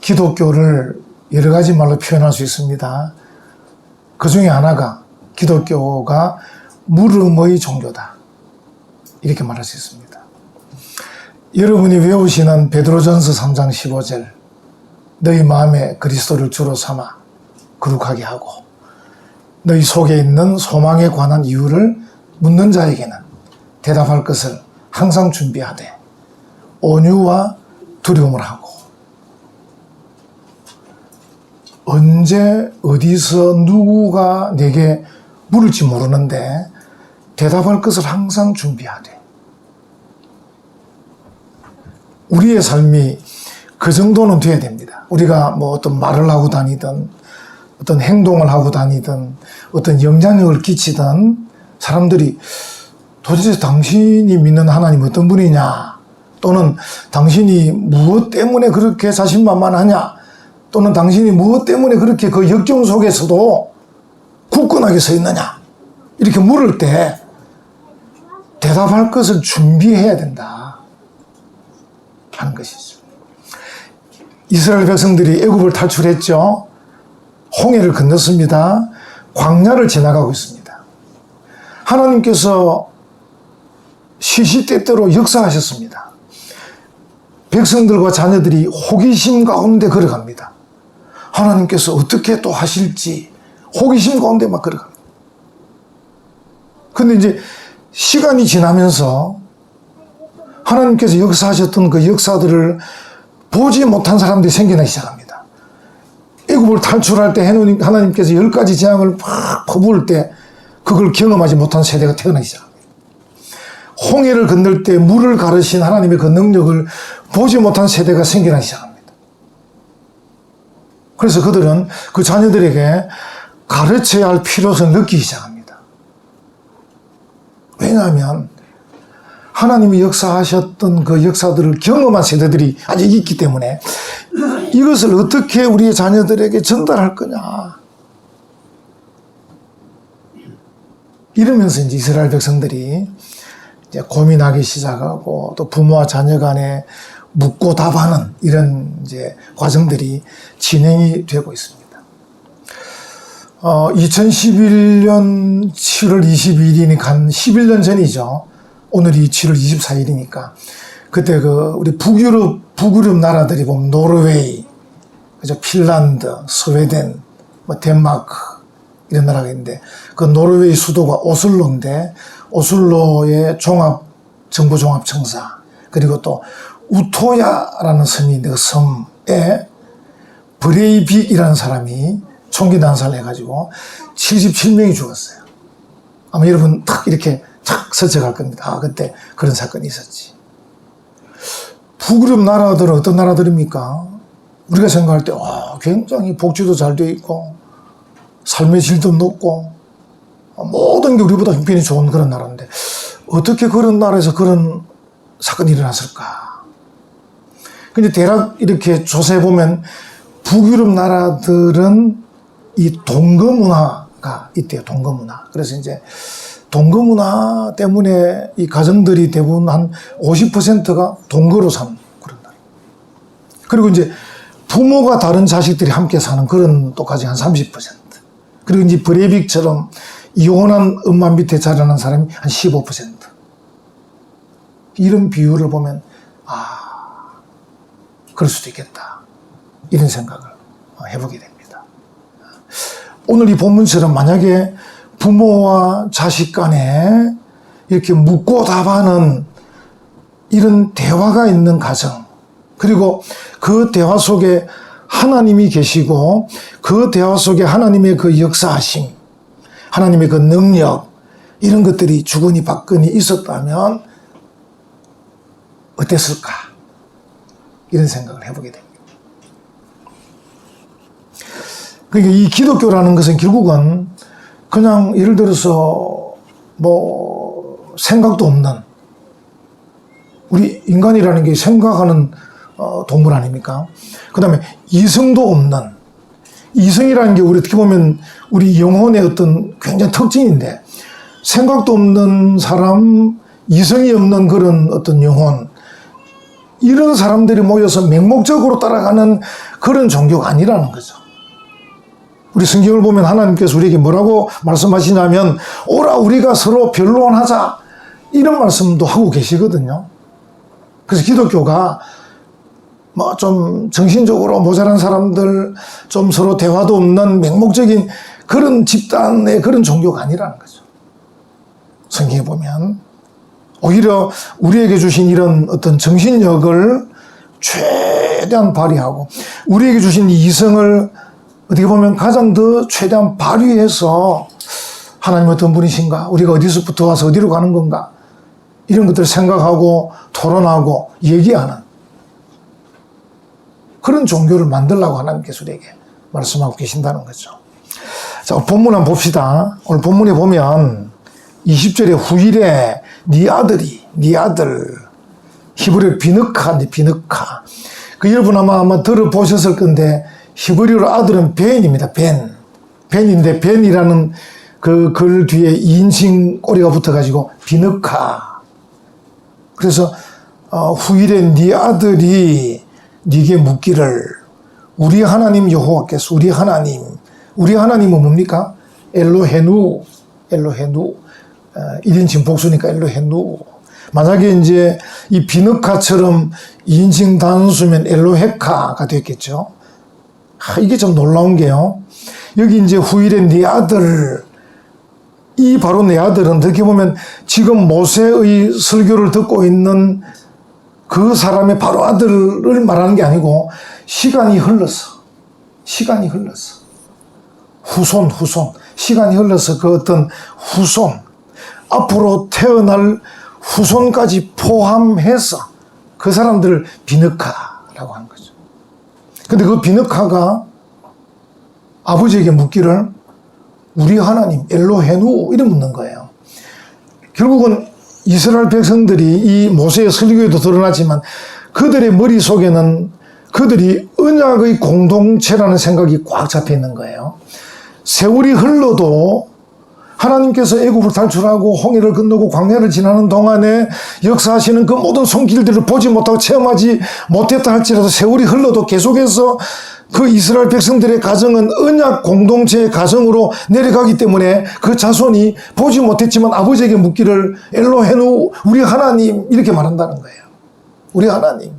기독교를 여러 가지 말로 표현할 수 있습니다. 그 중에 하나가 기독교가 물음의 종교다. 이렇게 말할 수 있습니다. 여러분이 외우시는 베드로전서 3장 15절 너희 마음에 그리스도를 주로 삼아 거룩하게 하고 너희 속에 있는 소망에 관한 이유를 묻는 자에게는 대답할 것을 항상 준비하되 온유와 두려움을 하고. 언제 어디서 누구가 내게 물을지 모르는데 대답할 것을 항상 준비하되. 우리의 삶이 그 정도는 돼야 됩니다. 우리가 뭐 어떤 말을 하고 다니든 어떤 행동을 하고 다니든 어떤 영향력을 끼치든 사람들이 도대체 당신이 믿는 하나님 어떤 분이냐 또는 당신이 무엇 때문에 그렇게 자신만만하냐 또는 당신이 무엇 때문에 그렇게 그 역경 속에서도 굳건하게 서 있느냐 이렇게 물을 때 대답할 것을 준비해야 된다 하는 것이죠. 이스라엘 백성들이 애굽을 탈출했죠. 홍해를 건넜습니다. 광야를 지나가고 있습니다. 하나님께서 시시때때로 역사하셨습니다. 백성들과 자녀들이 호기심 가운데 걸어갑니다. 하나님께서 어떻게 또 하실지 호기심 가운데 막 걸어갑니다. 근데 이제 시간이 지나면서 하나님께서 역사하셨던 그 역사들을 보지 못한 사람들이 생겨나기 시작합니다. 애굽을 탈출할 때 하나님- 하나님께서 열 가지 재앙을 막 퍼부을 때 그걸 경험하지 못한 세대가 태어나기 시작합니다. 홍해를 건널 때 물을 가르신 하나님의 그 능력을 보지 못한 세대가 생겨나기 시작합니다. 그래서 그들은 그 자녀들에게 가르쳐야 할 필요성을 느끼기 시작합니다. 왜냐하면 하나님이 역사하셨던 그 역사들을 경험한 세대들이 아직 있기 때문에 이것을 어떻게 우리의 자녀들에게 전달할 거냐. 이러면서 이제 이스라엘 백성들이 이제 고민하기 시작하고 또 부모와 자녀 간에 묻고 답하는 이런 이제 과정들이 진행이 되고 있습니다. 어, 2011년 7월 22일이니까 한 11년 전이죠. 오늘이 7월 24일이니까 그때 그 우리 북유럽 북유럽 나라들이 보면 노르웨이, 그죠 핀란드, 스웨덴, 뭐 덴마크 이런 나라가 있는데 그 노르웨이 수도가 오슬로인데 오슬로의 종합 정부 종합 청사 그리고 또 우토야라는 있는데 그 섬에 브레이빅이라는 사람이 총기 난사를 해가지고 77명이 죽었어요. 아마 여러분 탁 이렇게 착 스쳐갈 겁니다. 아, 그때 그런 사건이 있었지. 북유럽 나라들은 어떤 나라들입니까? 우리가 생각할 때, 와, 굉장히 복지도 잘 돼 있고, 삶의 질도 높고, 모든 게 우리보다 형편이 좋은 그런 나라인데, 어떻게 그런 나라에서 그런 사건이 일어났을까? 근데 대략 이렇게 조사해 보면, 북유럽 나라들은 이 동거 문화가 있대요, 동거 문화. 그래서 이제, 동거 문화 때문에 이 가정들이 대부분 한 50%가 동거로 사는 그런 나라. 그리고 이제 부모가 다른 자식들이 함께 사는 그런 또까지 한 30%. 그리고 이제 브레이빅처럼 이혼한 엄마 밑에 자라는 사람이 한 15%. 이런 비율을 보면, 아, 그럴 수도 있겠다. 이런 생각을 해보게 됩니다. 오늘 이 본문처럼 만약에 부모와 자식 간에 이렇게 묻고 답하는 이런 대화가 있는 가정, 그리고 그 대화 속에 하나님이 계시고 그 대화 속에 하나님의 그 역사하심, 하나님의 그 능력, 이런 것들이 주거니 받거니 있었다면 어땠을까? 이런 생각을 해보게 됩니다. 그러니까 이 기독교라는 것은 결국은 그냥 예를 들어서 뭐 생각도 없는 우리 인간이라는 게 생각하는 어, 동물 아닙니까? 그 다음에 이성도 없는 이성이라는 게 우리 어떻게 보면 우리 영혼의 어떤 굉장히 특징인데 생각도 없는 사람, 이성이 없는 그런 어떤 영혼 이런 사람들이 모여서 맹목적으로 따라가는 그런 종교가 아니라는 거죠. 우리 성경을 보면 하나님께서 우리에게 뭐라고 말씀하시냐면 오라 우리가 서로 변론하자 이런 말씀도 하고 계시거든요. 그래서 기독교가 뭐 좀 정신적으로 모자란 사람들 좀 서로 대화도 없는 맹목적인 그런 집단의 그런 종교가 아니라는 거죠. 성경에 보면 오히려 우리에게 주신 이런 어떤 정신력을 최대한 발휘하고 우리에게 주신 이 이성을 어떻게 보면 가장 더 최대한 발휘해서 하나님 어떤 분이신가 우리가 어디서부터 와서 어디로 가는 건가 이런 것들을 생각하고 토론하고 얘기하는 그런 종교를 만들라고 하나님께서 우리에게 말씀하고 계신다는 거죠. 자, 본문 한번 봅시다. 오늘 본문에 보면 20절에 후일에 네 아들이 네 아들 히브리어 비느카 비느카 그 여러분 아마 아마 들어보셨을 건데 히브리어로 아들은 벤입니다. 벤 벤인데 벤이라는 그 글 뒤에 인칭 꼬리가 붙어가지고 비느카 그래서 어, 후일에 네 아들이 네게 묻기를 우리 하나님 여호와께서 우리 하나님 우리 하나님은 뭡니까? 엘로헤누 엘로헤누 어, 1인칭 복수니까 엘로헤누 만약에 이제 이 비느카처럼 2인칭 단수면 엘로헤카가 됐겠죠. 아, 이게 좀 놀라운 게요. 여기 이제 후일에 네 아들 이 바로 내 아들은 어떻게 보면 지금 모세의 설교를 듣고 있는 그 사람의 바로 아들을 말하는 게 아니고 시간이 흘러서 시간이 흘러서 후손 후손 시간이 흘러서 그 어떤 후손 앞으로 태어날 후손까지 포함해서 그 사람들을 비느카라고 하는 거죠. 근데 그 비느카가 아버지에게 묻기를 우리 하나님 엘로헤누 이래 묻는 거예요. 결국은 이스라엘 백성들이 이 모세의 설교에도 드러나지만 그들의 머릿속에는 그들이 언약의 공동체라는 생각이 꽉 잡혀 있는 거예요. 세월이 흘러도 하나님께서 애굽을 탈출하고 홍해를 건너고 광야를 지나는 동안에 역사하시는 그 모든 손길들을 보지 못하고 체험하지 못했다 할지라도 세월이 흘러도 계속해서 그 이스라엘 백성들의 가정은 언약 공동체의 가정으로 내려가기 때문에 그 자손이 보지 못했지만 아버지에게 묻기를 엘로헤누 우리 하나님 이렇게 말한다는 거예요. 우리 하나님.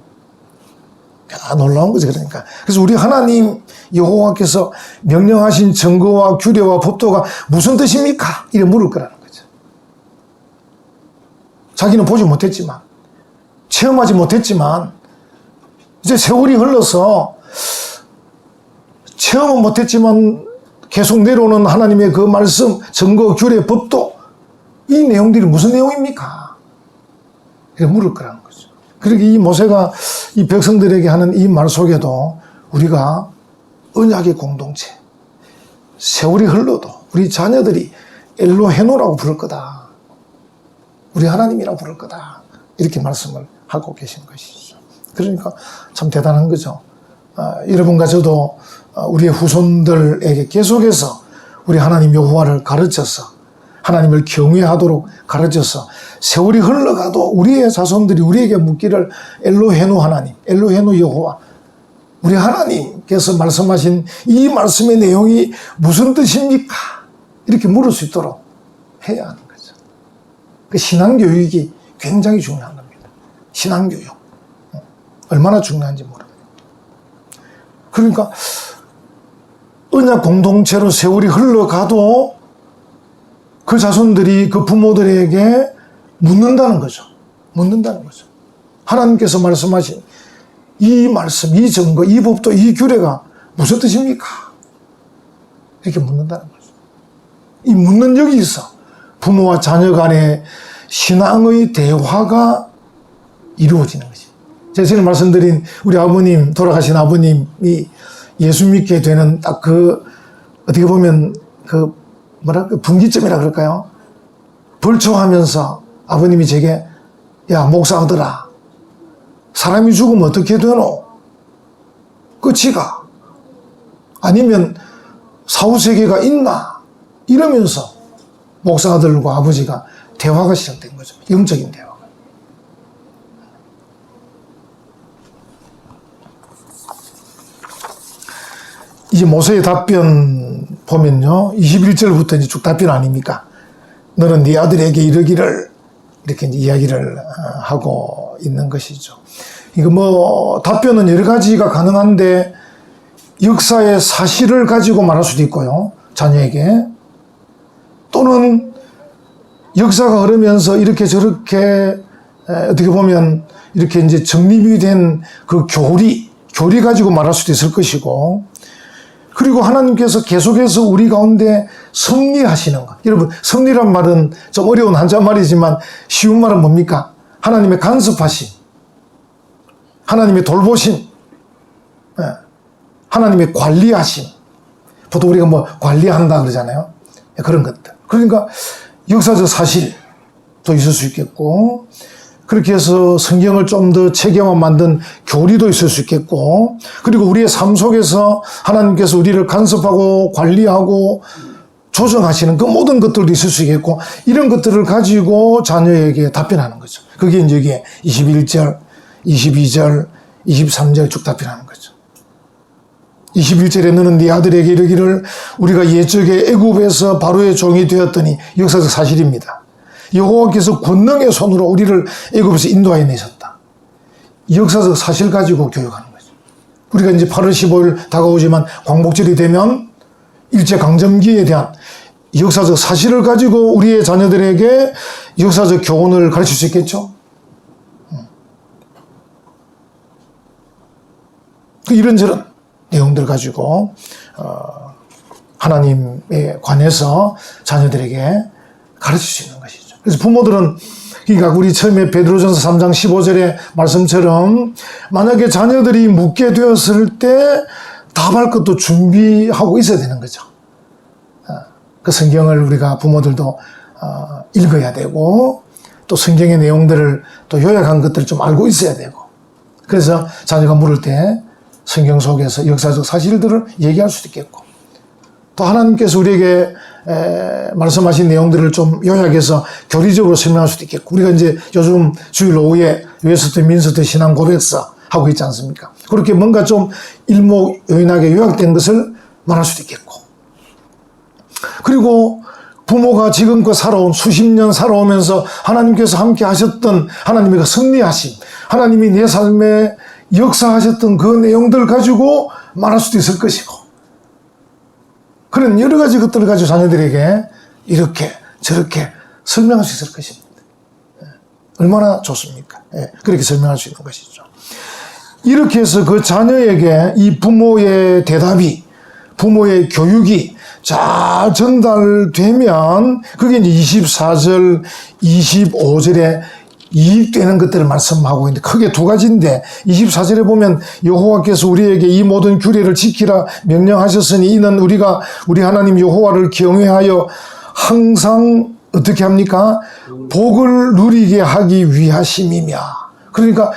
야, 놀라운 거지 그러니까. 그래서 우리 하나님 여호와께서 명령하신 증거와 규례와 법도가 무슨 뜻입니까? 이래 물을 거라는 거죠. 자기는 보지 못했지만 체험하지 못했지만 이제 세월이 흘러서 체험은 못했지만 계속 내려오는 하나님의 그 말씀, 증거, 규례, 법도 이 내용들이 무슨 내용입니까? 이렇게 물을 거라는 거죠. 그러게 이 모세가 이 백성들에게 하는 이 말 속에도 우리가 언약의 공동체, 세월이 흘러도 우리 자녀들이 엘로헤노라고 부를 거다. 우리 하나님이라고 부를 거다. 이렇게 말씀을 하고 계신 것이죠. 그러니까 참 대단한 거죠. 아, 여러분과 저도 어, 우리의 후손들에게 계속해서 우리 하나님 여호와를 가르쳐서 하나님을 경외하도록 가르쳐서 세월이 흘러가도 우리의 자손들이 우리에게 묻기를 엘로헤노 하나님, 엘로헤노 여호와 우리 하나님께서 말씀하신 이 말씀의 내용이 무슨 뜻입니까? 이렇게 물을 수 있도록 해야 하는 거죠. 그 신앙교육이 굉장히 중요한 겁니다. 신앙교육. 어, 얼마나 중요한지 모릅니다. 그러니까 언약 공동체로 세월이 흘러가도 그 자손들이 그 부모들에게 묻는다는 거죠. 묻는다는 거죠. 하나님께서 말씀하신 이 말씀, 이 증거, 이 법도, 이 규례가 무슨 뜻입니까? 이렇게 묻는다는 거죠. 이 묻는 여기서 부모와 자녀 간의 신앙의 대화가 이루어지는 거지. 제가 전에 말씀드린 우리 아버님, 돌아가신 아버님이 예수 믿게 되는 딱 그, 어떻게 보면 그, 뭐랄까 분기점이라 그럴까요? 벌초하면서 아버님이 제게 야 목사 아들아 사람이 죽으면 어떻게 되노? 그 끝이가 아니면 사후세계가 있나? 이러면서 목사 아들과 아버지가 대화가 시작된 거죠. 영적인 대화. 이제 모세의 답변 보면요. 21절부터 이제 쭉 답변 아닙니까? 너는 네 아들에게 이르기를 이렇게 이제 이야기를 어, 하고 있는 것이죠. 이거 뭐 답변은 여러 가지가 가능한데 역사의 사실을 가지고 말할 수도 있고요. 자녀에게 또는 역사가 흐르면서 이렇게 저렇게 에, 어떻게 보면 이렇게 이제 정립이 된 그 교리, 교리 가지고 말할 수도 있을 것이고 그리고 하나님께서 계속해서 우리 가운데 섭리하시는 것. 여러분, 섭리란 말은 좀 어려운 한자말이지만 쉬운 말은 뭡니까? 하나님의 간섭하심, 하나님의 돌보심, 예, 하나님의 관리하심. 보통 우리가 뭐 관리한다 그러잖아요. 예, 그런 것들. 그러니까 역사적 사실도 있을 수 있겠고, 그렇게 해서 성경을 좀 더 체계화 만든 교리도 있을 수 있겠고, 그리고 우리의 삶 속에서 하나님께서 우리를 간섭하고 관리하고 조정하시는 그 모든 것들도 있을 수 있겠고, 이런 것들을 가지고 자녀에게 답변하는 거죠. 그게 이제 이게 21절, 22절, 23절 쭉 답변하는 거죠. 21절에 너는 네 아들에게 이르기를 우리가 옛적에 애굽에서 바로의 종이 되었더니 역사적 사실입니다. 여호와께서 권능의 손으로 우리를 애굽에서 인도하여 내셨다. 역사적 사실 가지고 교육하는 거죠. 우리가 이제 8월 15일 다가오지만 광복절이 되면 일제 강점기에 대한 역사적 사실을 가지고 우리의 자녀들에게 역사적 교훈을 가르칠 수 있겠죠. 그 이런저런 내용들 가지고 어, 하나님에 관해서 자녀들에게 가르칠 수 있는 것이죠. 그래서 부모들은 그러니까 우리 처음에 베드로전서 3장 15절의 말씀처럼 만약에 자녀들이 묻게 되었을 때 답할 것도 준비하고 있어야 되는 거죠. 어, 그 성경을 우리가 부모들도 어, 읽어야 되고 또 성경의 내용들을 또 요약한 것들을 좀 알고 있어야 되고 그래서 자녀가 물을 때 성경 속에서 역사적 사실들을 얘기할 수도 있겠고 또 하나님께서 우리에게 에, 말씀하신 내용들을 좀 요약해서 교리적으로 설명할 수도 있겠고 우리가 이제 요즘 주일 오후에 웨스트 민스터 신앙 고백서 하고 있지 않습니까? 그렇게 뭔가 좀 일목요연하게 요약된 것을 말할 수도 있겠고 그리고 부모가 지금껏 살아온 수십 년 살아오면서 하나님께서 함께 하셨던 하나님의 그 승리하심, 하나님이 내 삶에 역사하셨던 그 내용들 가지고 말할 수도 있을 것이고, 그런 여러 가지 것들을 가지고 자녀들에게 이렇게 저렇게 설명할 수 있을 것입니다. 예. 얼마나 좋습니까? 예, 그렇게 설명할 수 있는 것이죠. 이렇게 해서 그 자녀에게 이 부모의 대답이, 부모의 교육이 잘 전달되면 그게 이제 24절, 25절에 이익되는 것들을 말씀하고 있는데 크게 두 가지인데 24절에 보면 여호와께서 우리에게 이 모든 규례를 지키라 명령하셨으니 이는 우리가 우리 하나님 여호와를 경외하여 항상 어떻게 합니까? 복을 누리게 하기 위하심이며 그러니까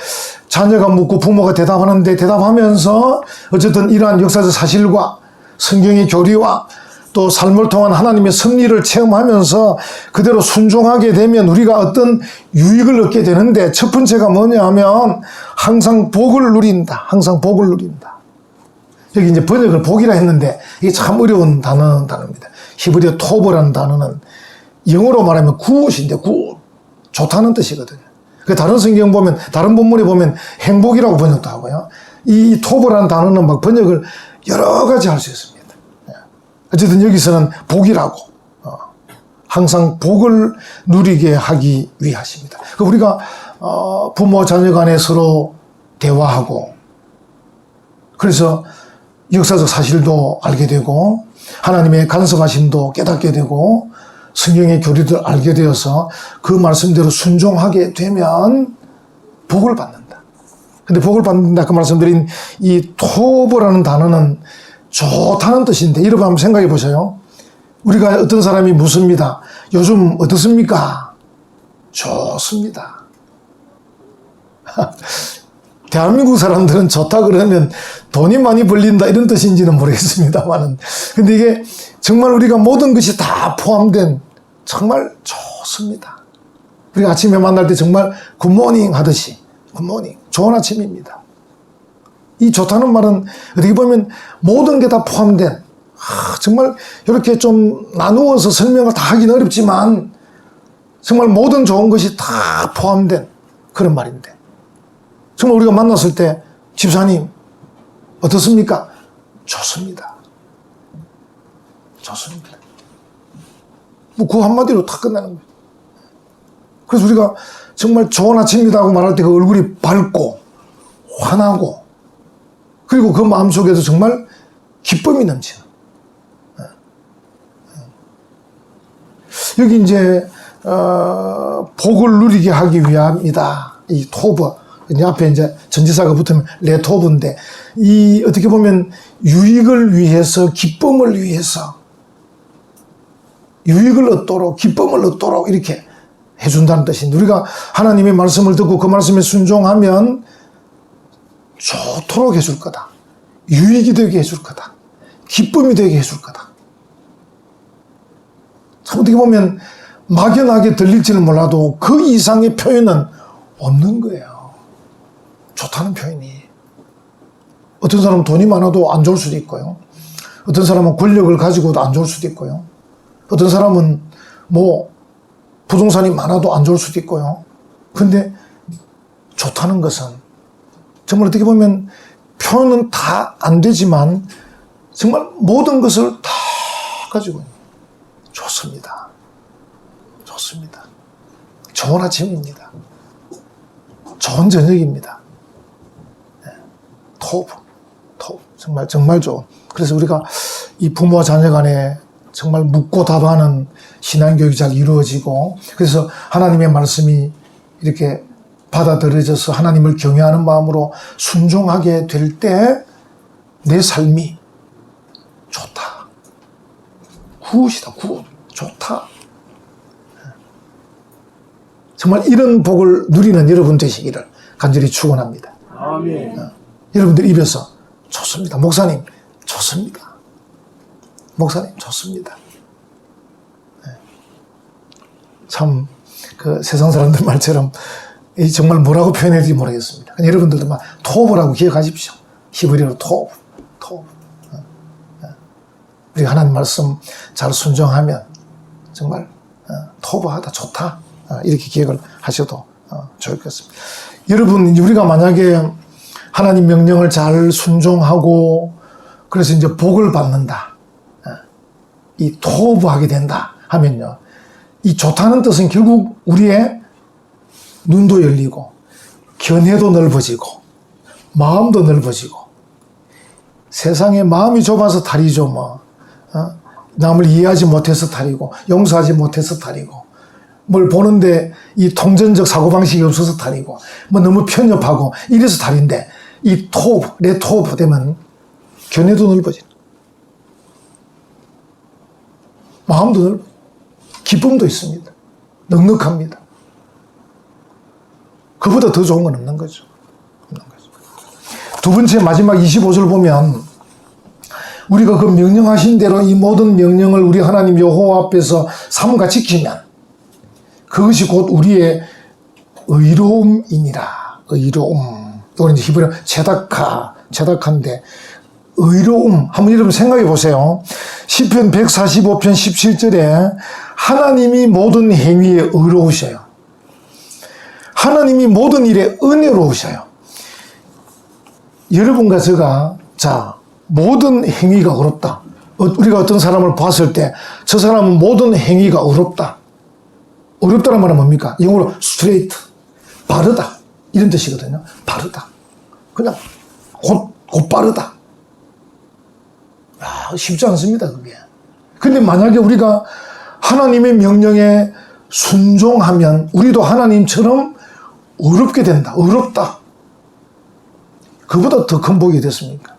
자녀가 묻고 부모가 대답하는데 대답하면서 어쨌든 이러한 역사적 사실과 성경의 교리와 또 삶을 통한 하나님의 섭리를 체험하면서 그대로 순종하게 되면 우리가 어떤 유익을 얻게 되는데 첫 번째가 뭐냐 하면 항상 복을 누린다. 항상 복을 누린다. 여기 이제 번역을 복이라 했는데 이게 참 어려운 단어, 단어입니다. 히브리어 토브라는 단어는 영어로 말하면 굿인데 굿. 좋다는 뜻이거든요. 그 다른 성경 보면, 다른 본문에 보면 행복이라고 번역도 하고요. 이 토브라는 단어는 막 번역을 여러 가지 할 수 있습니다. 어쨌든 여기서는 복이라고 어, 항상 복을 누리게 하기 위하십니다. 그 우리가 어, 부모 자녀 간에 서로 대화하고 그래서 역사적 사실도 알게 되고 하나님의 간섭하심도 깨닫게 되고 성경의 교리도 알게 되어서 그 말씀대로 순종하게 되면 복을 받는다. 근데 복을 받는다 그 말씀드린 이 토브라는 단어는 좋다는 뜻인데 여러분 한번 생각해 보세요. 우리가 어떤 사람이 묻습니다. 요즘 어떻습니까? 좋습니다. 대한민국 사람들은 좋다 그러면 돈이 많이 벌린다 이런 뜻인지는 모르겠습니다만은 근데 이게 정말 우리가 모든 것이 다 포함된 정말 좋습니다. 우리가 아침에 만날 때 정말 굿모닝 하듯이 굿모닝 좋은 아침입니다. 이 좋다는 말은 어떻게 보면 모든 게 다 포함된 아, 정말 이렇게 좀 나누어서 설명을 다 하긴 어렵지만 정말 모든 좋은 것이 다 포함된 그런 말인데 정말 우리가 만났을 때 집사님 어떻습니까? 좋습니다. 좋습니다. 뭐 그 한마디로 다 끝나는 거예요. 그래서 우리가 정말 좋은 아침이다 하고 말할 때 그 얼굴이 밝고 환하고 그리고 그 마음속에도 정말 기쁨이 넘치는. 여기 이제 어, 복을 누리게 하기 위함이다. 이 토브 이제 앞에 이제 전지사가 붙으면 레토브인데 이 어떻게 보면 유익을 위해서 기쁨을 위해서 유익을 얻도록 기쁨을 얻도록 이렇게 해준다는 뜻인데 우리가 하나님의 말씀을 듣고 그 말씀에 순종하면 좋도록 해줄 거다. 유익이 되게 해줄 거다. 기쁨이 되게 해줄 거다. 참 어떻게 보면 막연하게 들릴지는 몰라도 그 이상의 표현은 없는 거예요. 좋다는 표현이. 어떤 사람은 돈이 많아도 안 좋을 수도 있고요. 어떤 사람은 권력을 가지고도 안 좋을 수도 있고요. 어떤 사람은 뭐 부동산이 많아도 안 좋을 수도 있고요. 근데 좋다는 것은 정말 어떻게 보면 표현은 다 안 되지만 정말 모든 것을 다 가지고 좋습니다. 좋습니다. 좋은 아침입니다. 좋은 저녁입니다. 네. 토브, 토브. 정말, 정말 좋은. 그래서 우리가 이 부모와 자녀 간에 정말 묻고 답하는 신앙교육이 잘 이루어지고 그래서 하나님의 말씀이 이렇게 받아들여져서 하나님을 경외하는 마음으로 순종하게 될 때 내 삶이 좋다. 구원이다, 구원. 좋다. 정말 이런 복을 누리는 여러분 되시기를 간절히 축원합니다. 아멘. 여러분들 입에서 좋습니다. 목사님, 좋습니다. 목사님, 좋습니다. 네. 참, 그 세상 사람들 말처럼 이 정말 뭐라고 표현해야 될지 모르겠습니다. 그냥 여러분들도 막 토브라고 기억하십시오. 히브리어로 토브, 토브. 어, 어. 우리가 하나님 말씀 잘 순종하면 정말 어, 토브하다, 좋다. 어, 이렇게 기억을 하셔도 어, 좋을 것 같습니다. 여러분, 우리가 만약에 하나님 명령을 잘 순종하고 그래서 이제 복을 받는다. 어, 이 토부하게 된다 하면요. 이 좋다는 뜻은 결국 우리의 눈도 열리고 견해도 넓어지고 마음도 넓어지고 세상에 마음이 좁아서 다리죠 뭐. 어? 남을 이해하지 못해서 다리고 용서하지 못해서 다리고 뭘 보는데 이 통전적 사고방식이 없어서 다리고 뭐 너무 편협하고 이래서 다린데 이 토브 레토브 되면 견해도 넓어지는. 마음도 넓어 기쁨도 있습니다. 넉넉합니다 그보다 더 좋은 건 없는 거죠 없는 거죠. 두 번째 마지막 25절 보면 우리가 그 명령하신 대로 이 모든 명령을 우리 하나님 여호와 앞에서 삼가 지키면 그것이 곧 우리의 의로움이니라. 의로움. 이거는 히브리어 체다카, 체다카인데 의로움. 한번 여러분 생각해 보세요. 시편 145편 17절에 하나님이 모든 행위에 의로우셔요. 하나님이 모든 일에 은혜로우셔요. 여러분과 제가 자 모든 행위가 어렵다. 어, 우리가 어떤 사람을 봤을 때 저 사람은 모든 행위가 어렵다. 어렵다는 말은 뭡니까? 영어로 스트레이트, 바르다 이런 뜻이거든요. 바르다. 그냥 곧, 곧 빠르다. 아, 쉽지 않습니다, 그게. 근데 만약에 우리가 하나님의 명령에 순종하면 우리도 하나님처럼 어렵게 된다. 어렵다. 그보다 더 큰 복이 됐습니까?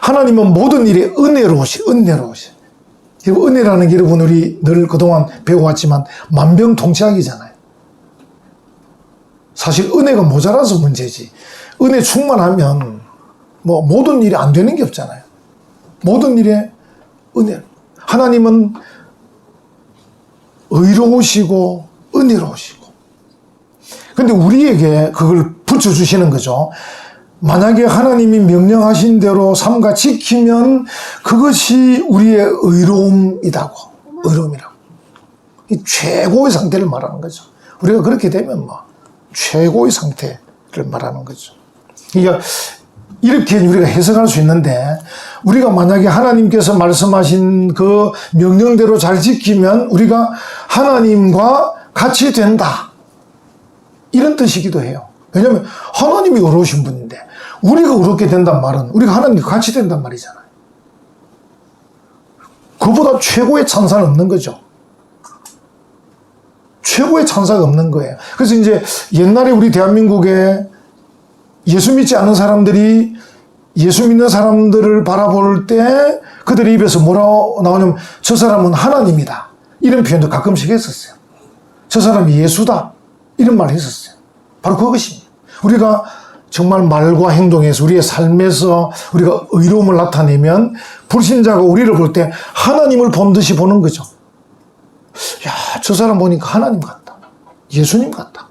하나님은 모든 일에 은혜로우시, 은혜로우시. 은혜라는 게 여러분, 우리 늘 그동안 배워왔지만, 만병통치약이잖아요. 사실 은혜가 모자라서 문제지. 은혜 충만하면, 뭐, 모든 일이 안 되는 게 없잖아요. 모든 일에 은혜. 하나님은 의로우시고, 은혜로우시고. 근데 우리에게 그걸 붙여주시는 거죠. 만약에 하나님이 명령하신 대로 삼가 지키면 그것이 우리의 의로움이다고. 의로움이라고. 이 최고의 상태를 말하는 거죠. 우리가 그렇게 되면 뭐, 최고의 상태를 말하는 거죠. 그러니까 이렇게 우리가 해석할 수 있는데 우리가 만약에 하나님께서 말씀하신 그 명령대로 잘 지키면 우리가 하나님과 같이 된다. 이런 뜻이기도 해요. 왜냐하면 하나님이 의로우신 분인데 우리가 의롭게 된단 말은 우리가 하나님과 같이 된단 말이잖아요. 그보다 최고의 찬사는 없는 거죠. 최고의 찬사가 없는 거예요. 그래서 이제 옛날에 우리 대한민국에 예수 믿지 않은 사람들이 예수 믿는 사람들을 바라볼 때 그들의 입에서 뭐라 나오냐면 저 사람은 하나님이다. 이런 표현도 가끔씩 했었어요. 저 사람이 예수다. 이런 말을 했었어요. 바로 그것입니다. 우리가 정말 말과 행동에서 우리의 삶에서 우리가 의로움을 나타내면 불신자가 우리를 볼 때 하나님을 본 듯이 보는 거죠. 야, 저 사람 보니까 하나님 같다. 예수님 같다.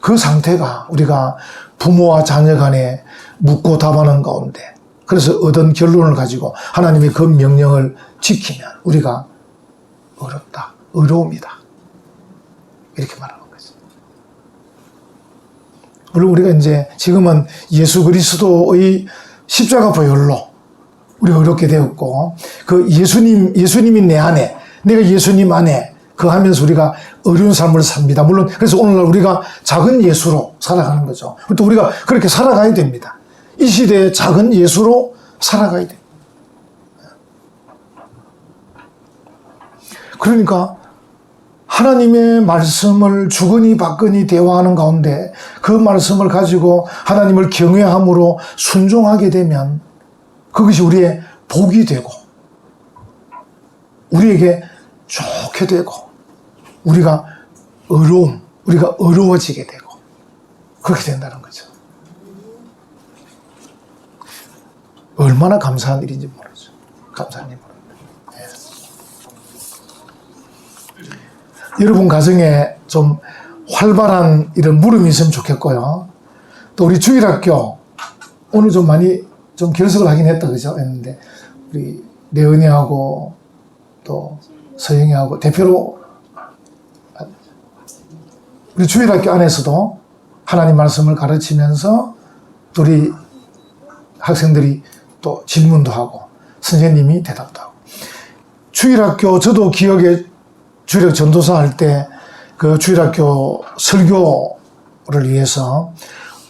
그 상태가 우리가 부모와 자녀 간에 묻고 답하는 가운데 그래서 얻은 결론을 가지고 하나님의 그 명령을 지키면 우리가 어렵다. 의로움이다. 이렇게 말하는 거죠. 물론 우리가 이제 지금은 예수 그리스도의 십자가 보혈로 우리가 어렵게 되었고 그 예수님 예수님이 내 안에 내가 예수님 안에 그 하면서 우리가 어려운 삶을 삽니다. 물론 그래서 오늘날 우리가 작은 예수로 살아가는 거죠. 또 우리가 그렇게 살아가야 됩니다. 이 시대에 작은 예수로 살아가야 돼. 그러니까 하나님의 말씀을 주거니 받거니 대화하는 가운데 그 말씀을 가지고 하나님을 경외함으로 순종하게 되면 그것이 우리의 복이 되고 우리에게 좋게 되고 우리가 의로움, 우리가 의로워지게 되고 그렇게 된다는 거죠. 얼마나 감사한 일인지 모르죠. 모릅니다. 예. 여러분 가정에 좀 활발한 이런 물음이 있으면 좋겠고요. 또 우리 주일학교 오늘 좀 많이 좀 결석을 하긴 했다 그죠? 했는데 우리 내은이하고 또 서영이하고 대표로 우리 주일학교 안에서도 하나님 말씀을 가르치면서 우리 학생들이 또 질문도 하고 선생님이 대답도 하고 주일학교 저도 기억에 주일학 전도사 할 때 그 주일학교 설교를 위해서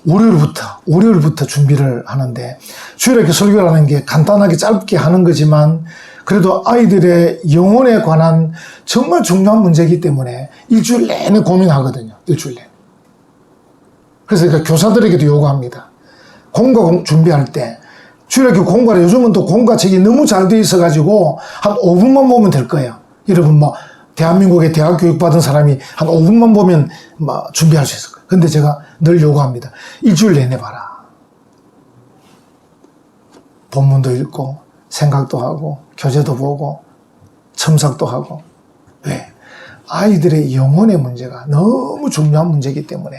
월요일부터 월요일부터 준비를 하는데 주일학교 설교라는 게 간단하게 짧게 하는 거지만 그래도 아이들의 영혼에 관한 정말 중요한 문제이기 때문에 일주일 내내 고민하거든요. 일주일 내내. 그래서 그러니까 교사들에게도 요구합니다. 공과 공- 준비할 때 주일학교 공과를 요즘은 또 공과책이 너무 잘 돼 있어가지고 한 5분만 보면 될 거예요. 여러분 뭐 대한민국에 대학 교육 받은 사람이 한 5분만 보면 막 준비할 수 있을 거예요. 근데 제가 늘 요구합니다. 일주일 내내 봐라. 본문도 읽고 생각도 하고 교재도 보고 첨삭도 하고 왜? 아이들의 영혼의 문제가 너무 중요한 문제이기 때문에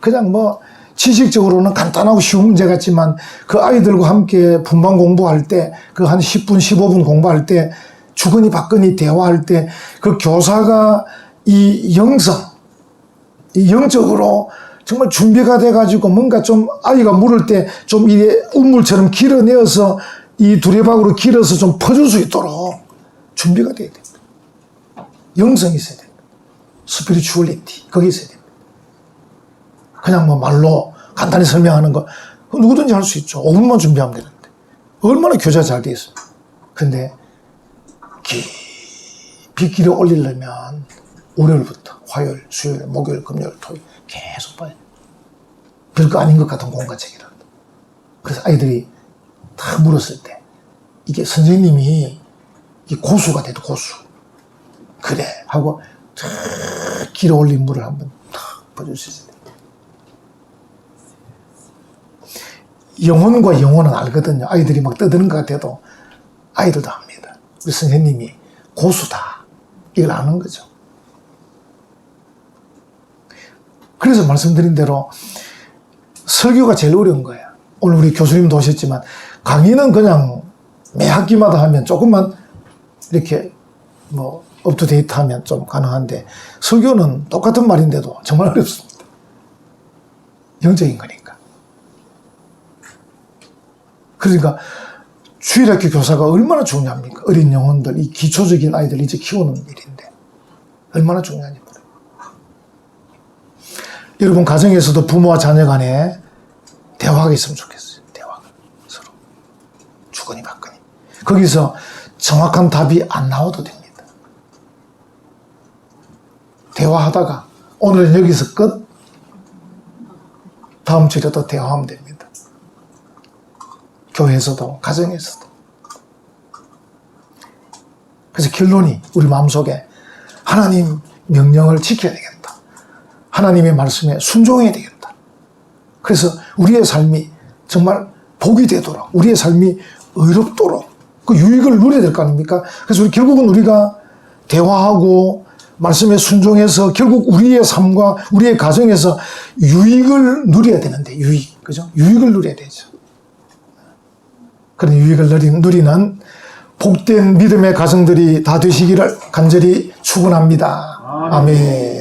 그냥 뭐 지식적으로는 간단하고 쉬운 문제 같지만 그 아이들과 함께 분반 공부할 때 그 한 10분, 15분 공부할 때 주거니 받거니 대화할 때 그 교사가 이 영성, 이 영적으로 정말 준비가 돼가지고 뭔가 좀 아이가 물을 때 좀 이게 우물처럼 길어내어서 이 두레박으로 길어서 좀 퍼줄 수 있도록 준비가 돼야 됩니다. 영성이 있어야 됩니다. 스피리추얼리티, 거기 있어야 됩니다. 그냥 뭐 말로 간단히 설명하는 거 누구든지 할 수 있죠. 5분만 준비하면 되는데 얼마나 교재가 잘돼 있어요. 근데 깊이 길어 올리려면 월요일부터 화요일, 수요일, 목요일, 금요일, 토요일 계속 봐야 돼. 별거 아닌 것 같은 공과책이라. 그래서 아이들이 다 물었을 때 이게 선생님이 이 고수가 돼도 고수. 그래 하고 탁 길어 올린 물을 한번 탁 퍼줄 수 있어야 돼. 영혼과 영혼은 알거든요. 아이들이 막 떠드는 것 같아도 아이들도. 우리 선생님이 고수다. 이걸 아는 거죠. 그래서 말씀드린 대로 설교가 제일 어려운 거예요. 오늘 우리 교수님도 오셨지만 강의는 그냥 매 학기마다 하면 조금만 이렇게 뭐 업투데이트 하면 좀 가능한데 설교는 똑같은 말인데도 정말 어렵습니다. 영적인 거니까. 그러니까 주일학교 교사가 얼마나 중요합니까? 어린 영혼들, 이 기초적인 아이들 이제 키우는 일인데 얼마나 중요한지 모르요 여러분 가정에서도 부모와 자녀 간에 대화가 있으면 좋겠어요. 대화가 서로 주거니 받거니 거기서 정확한 답이 안 나와도 됩니다. 대화하다가 오늘은 여기서 끝. 다음 주에 또 대화하면 됩니다. 교회에서도 가정에서도. 그래서 결론이 우리 마음속에 하나님 명령을 지켜야 되겠다. 하나님의 말씀에 순종해야 되겠다. 그래서 우리의 삶이 정말 복이 되도록 우리의 삶이 의롭도록 그 유익을 누려야 될 거 아닙니까? 그래서 우리 결국은 우리가 대화하고 말씀에 순종해서 결국 우리의 삶과 우리의 가정에서 유익을 누려야 되는데 유익 그죠? 유익을 누려야 되죠. 그런 유익을 누리는, 누리는 복된 믿음의 가정들이 다 되시기를 간절히 축원합니다. 아멘.